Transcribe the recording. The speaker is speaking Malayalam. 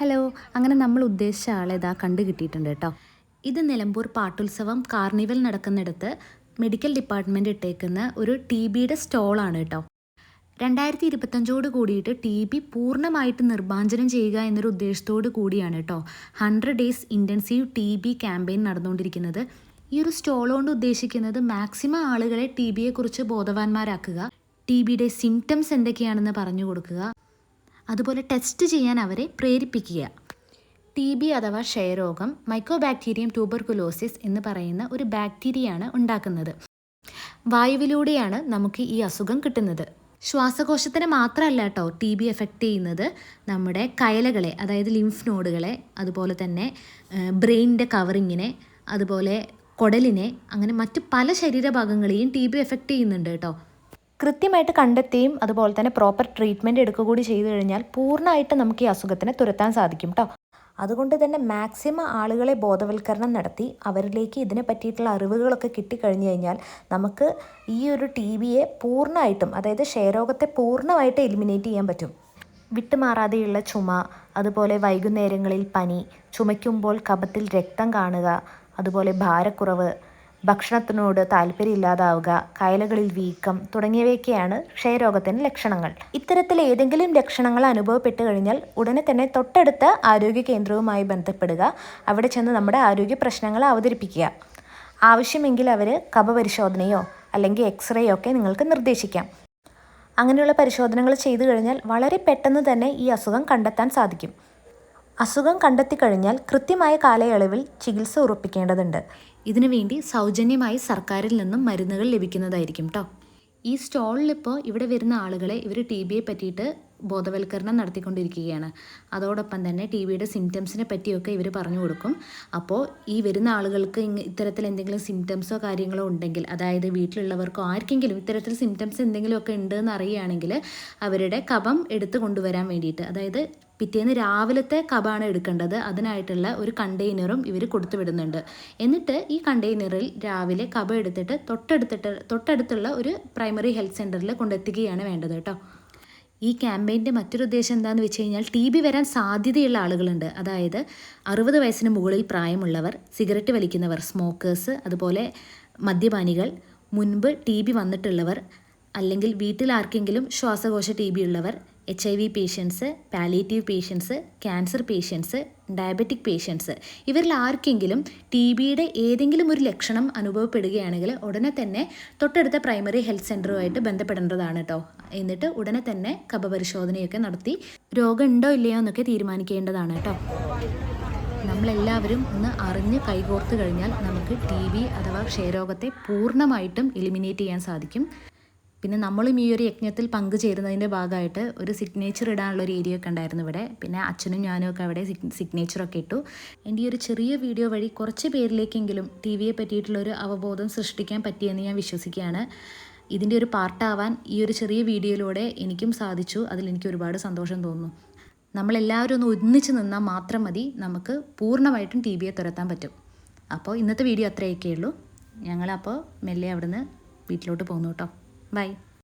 ഹലോ അങ്ങനെ നമ്മൾ ഉദ്ദേശിച്ച ആളെ ഇതാ കണ്ടു കിട്ടിയിട്ടുണ്ട് കേട്ടോ. ഇത് നിലമ്പൂർ പാട്ടുത്സവം കാർണിവൽ നടക്കുന്നിടത്ത് മെഡിക്കൽ ഡിപ്പാർട്ട്മെന്റ് ഇട്ടേക്കുന്ന ഒരു ടി ബിയുടെ സ്റ്റോളാണ് കേട്ടോ. രണ്ടായിരത്തി ഇരുപത്തഞ്ചോട് കൂടിയിട്ട് ടി ബി പൂർണമായിട്ട് നിർമ്മാർജനം ചെയ്യുക എന്നൊരു ഉദ്ദേശത്തോട് കൂടിയാണ് കേട്ടോ hundred days intensive T B campaign നടന്നുകൊണ്ടിരിക്കുന്നത്. ഈ ഒരു സ്റ്റോൾ കൊണ്ട് ഉദ്ദേശിക്കുന്നത് മാക്സിമം ആളുകളെ ടി ബിയെക്കുറിച്ച് ബോധവാന്മാരാക്കുക ടി ബിയുടെ സിംറ്റംസ് എന്തൊക്കെയാണെന്ന് പറഞ്ഞു കൊടുക്കുക അതുപോലെ ടെസ്റ്റ് ചെയ്യാൻ അവരെ പ്രേരിപ്പിക്കുക. ടി ബി അഥവാ ക്ഷയരോഗം മൈക്രോബാക്ടീരിയം ട്യൂബർകുലോസിസ് എന്ന് പറയുന്ന ഒരു ബാക്ടീരിയയാണ് ഉണ്ടാക്കുന്നത്. വായുവിലൂടെയാണ് നമുക്ക് ഈ അസുഖം കിട്ടുന്നത്. ശ്വാസകോശത്തിന് മാത്രമല്ല കേട്ടോ ടി ബി എഫക്റ്റ് ചെയ്യുന്നത് നമ്മുടെ കയലകളെ അതായത് ലിംഫ് നോഡുകളെ അതുപോലെ തന്നെ ബ്രെയിനിന്റെ കവറിങ്ങിനെ അതുപോലെ കുടലിനെ അങ്ങനെ മറ്റ് പല ശരീരഭാഗങ്ങളെയും ടി ബി എഫക്റ്റ് ചെയ്യുന്നുണ്ട് കേട്ടോ കൃത്യമായിട്ട് കണ്ടെത്തുകയും അതുപോലെ തന്നെ പ്രോപ്പർ ട്രീറ്റ്മെന്റ് എടുക്കുക കൂടി ചെയ്തു കഴിഞ്ഞാൽ പൂർണമായിട്ട് നമുക്ക് ഈ അസുഖത്തിനെ തുരത്താൻ സാധിക്കും കേട്ടോ അതുകൊണ്ട് തന്നെ മാക്സിമം ആളുകളെ ബോധവൽക്കരണം നടത്തി അവരിലേക്ക് ഇതിനെ പറ്റിയിട്ടുള്ള അറിവുകളൊക്കെ കിട്ടിക്കഴിഞ്ഞു കഴിഞ്ഞാൽ നമുക്ക് ഈ ഒരു ടി വിയെ പൂർണമായിട്ടും അതായത് ക്ഷയരോഗത്തെ പൂർണമായിട്ട് എലിമിനേറ്റ് ചെയ്യാൻ പറ്റും. വിട്ടുമാറാതെയുള്ള ചുമ അതുപോലെ വൈകുന്നേരങ്ങളിൽ പനി ചുമയ്ക്കുമ്പോൾ കഫത്തിൽ രക്തം കാണുക അതുപോലെ ഭാരക്കുറവ് ഭക്ഷണത്തിനോട് താല്പര്യമില്ലാതാവുക കയലുകളിൽ വീക്കം തുടങ്ങിയവയൊക്കെയാണ് ക്ഷയരോഗത്തിന് ലക്ഷണങ്ങൾ. ഇത്തരത്തിൽ ഏതെങ്കിലും ലക്ഷണങ്ങൾ അനുഭവപ്പെട്ടു കഴിഞ്ഞാൽ ഉടനെ തന്നെ തൊട്ടടുത്ത ആരോഗ്യ കേന്ദ്രവുമായി ബന്ധപ്പെടുക. അവിടെ ചെന്ന് നമ്മുടെ ആരോഗ്യ പ്രശ്നങ്ങൾ അവതരിപ്പിക്കുക. ആവശ്യമെങ്കിൽ അവർ കപപരിശോധനയോ അല്ലെങ്കിൽ എക്സ്റേയോ ഒക്കെ നിങ്ങൾക്ക് നിർദ്ദേശിക്കാം. അങ്ങനെയുള്ള പരിശോധനകൾ ചെയ്തു കഴിഞ്ഞാൽ വളരെ പെട്ടെന്ന് തന്നെ ഈ അസുഖം കണ്ടെത്താൻ സാധിക്കും. അസുഖം കണ്ടെത്തി കഴിഞ്ഞാൽ കൃത്യമായ കാലയളവിൽ ചികിത്സ ഉറപ്പിക്കേണ്ടതുണ്ട്. ഇതിനു വേണ്ടി സൗജന്യമായി സർക്കാരിൽ നിന്നും മരുന്നുകൾ ലഭിക്കുന്നതായിരിക്കും കേട്ടോ ഈ സ്റ്റോളിലിപ്പോൾ ഇവിടെ വരുന്ന ആളുകളെ ഇവർ ടി ബിയെ പറ്റിയിട്ട് ബോധവൽക്കരണം നടത്തിക്കൊണ്ടിരിക്കുകയാണ്. അതോടൊപ്പം തന്നെ ടി ബിയുടെ സിംറ്റംസിനെ പറ്റിയൊക്കെ ഇവർ പറഞ്ഞു കൊടുക്കും. അപ്പോൾ ഈ വരുന്ന ആളുകൾക്ക് ഇത്തരത്തിൽ എന്തെങ്കിലും സിംറ്റംസോ കാര്യങ്ങളോ ഉണ്ടെങ്കിൽ അതായത് വീട്ടിലുള്ളവർക്കോ ആർക്കെങ്കിലും ഇത്തരത്തിൽ സിംറ്റംസ് എന്തെങ്കിലുമൊക്കെ ഉണ്ട് എന്ന് അറിയുകയാണെങ്കിൽ അവരുടെ കഫം എടുത്തു കൊണ്ടുവരാൻ വേണ്ടിയിട്ട് അതായത് പിറ്റേന്ന് രാവിലത്തെ കബാണ് എടുക്കേണ്ടത്. അതിനായിട്ടുള്ള ഒരു കണ്ടെയ്നറും ഇവർ കൊടുത്തു വിടുന്നുണ്ട്. എന്നിട്ട് ഈ കണ്ടെയ്നറിൽ രാവിലെ കബ എടുത്തിട്ട് തൊട്ടടുത്തിട്ട് തൊട്ടടുത്തുള്ള ഒരു പ്രൈമറി ഹെൽത്ത് സെന്ററിൽ കൊണ്ടെത്തിക്കുകയാണ് വേണ്ടത് കേട്ടോ. ഈ ക്യാമ്പയിന്റെ മറ്റൊരു ഉദ്ദേശം എന്താണെന്ന് വെച്ച് കഴിഞ്ഞാൽ ടി ബി വരാൻ സാധ്യതയുള്ള ആളുകളുണ്ട്. അതായത് അറുപത് വയസ്സിന് മുകളിൽ പ്രായമുള്ളവർ സിഗരറ്റ് വലിക്കുന്നവർ സ്മോക്കേഴ്സ് അതുപോലെ മദ്യപാനികൾ മുൻപ് ടി ബി വന്നിട്ടുള്ളവർ അല്ലെങ്കിൽ വീട്ടിൽ ആർക്കെങ്കിലും ശ്വാസകോശ ടി ബി ഉള്ളവർ H I V patients palliative patients cancer patients diabetic patients ഇവരിൽ ആർക്കെങ്കിലും ടി ബിയുടെ ഏതെങ്കിലും ഒരു ലക്ഷണം അനുഭവപ്പെടുകയാണെങ്കിൽ ഉടനെ തന്നെ തൊട്ടടുത്ത പ്രൈമറി ഹെൽത്ത് സെന്ററുമായിട്ട് ബന്ധപ്പെടേണ്ടതാണ് കേട്ടോ എന്നിട്ട് ഉടനെ തന്നെ കപപരിശോധനയൊക്കെ നടത്തി രോഗം ഉണ്ടോ ഇല്ലയോ എന്നൊക്കെ തീരുമാനിക്കേണ്ടതാണ് കേട്ടോ നമ്മളെല്ലാവരും ഒന്ന് അറിഞ്ഞ് കൈകോർത്ത് കഴിഞ്ഞാൽ നമുക്ക് ടി ബി അഥവാ ക്ഷയരോഗത്തെ പൂർണമായിട്ടും എലിമിനേറ്റ് ചെയ്യാൻ സാധിക്കും. പിന്നെ നമ്മളും ഈ ഒരു യജ്ഞത്തിൽ പങ്കുചേരുന്നതിന്റെ ഭാഗമായിട്ട് ഒരു സിഗ്നേച്ചർ ഇടാനുള്ള ഒരു ഏരിയ ഒക്കെ ഉണ്ടായിരുന്നു ഇവിടെ. പിന്നെ അച്ഛനും ഞാനും ഒക്കെ അവിടെ സിഗ്നേച്ചറൊക്കെ ഇട്ടു. എന്റെ ഈ ഒരു ചെറിയ വീഡിയോ വഴി കുറച്ച് പേരിലേക്കെങ്കിലും ടി വിയെ പറ്റിയിട്ടുള്ളൊരു അവബോധം സൃഷ്ടിക്കാൻ പറ്റിയെന്ന് ഞാൻ വിശ്വസിക്കുകയാണ്. ഇതിന്റെ ഒരു പാർട്ടാവാൻ ഈ ഒരു ചെറിയ വീഡിയോയിലൂടെ എനിക്കും സാധിച്ചു. അതിൽ എനിക്ക് ഒരുപാട് സന്തോഷം തോന്നുന്നു. നമ്മളെല്ലാവരും ഒന്ന് ഒന്നിച്ച് നിന്നാൽ മാത്രം മതി നമുക്ക് പൂർണമായിട്ടും ടി വിയെ തുരത്താൻ പറ്റും. അപ്പോൾ ഇന്നത്തെ വീഡിയോ അത്രയൊക്കെയുള്ളൂ ഞങ്ങളപ്പോൾ മെല്ലെ അവിടുന്ന് വീട്ടിലോട്ട് പോകുന്നു കേട്ടോ. Bye.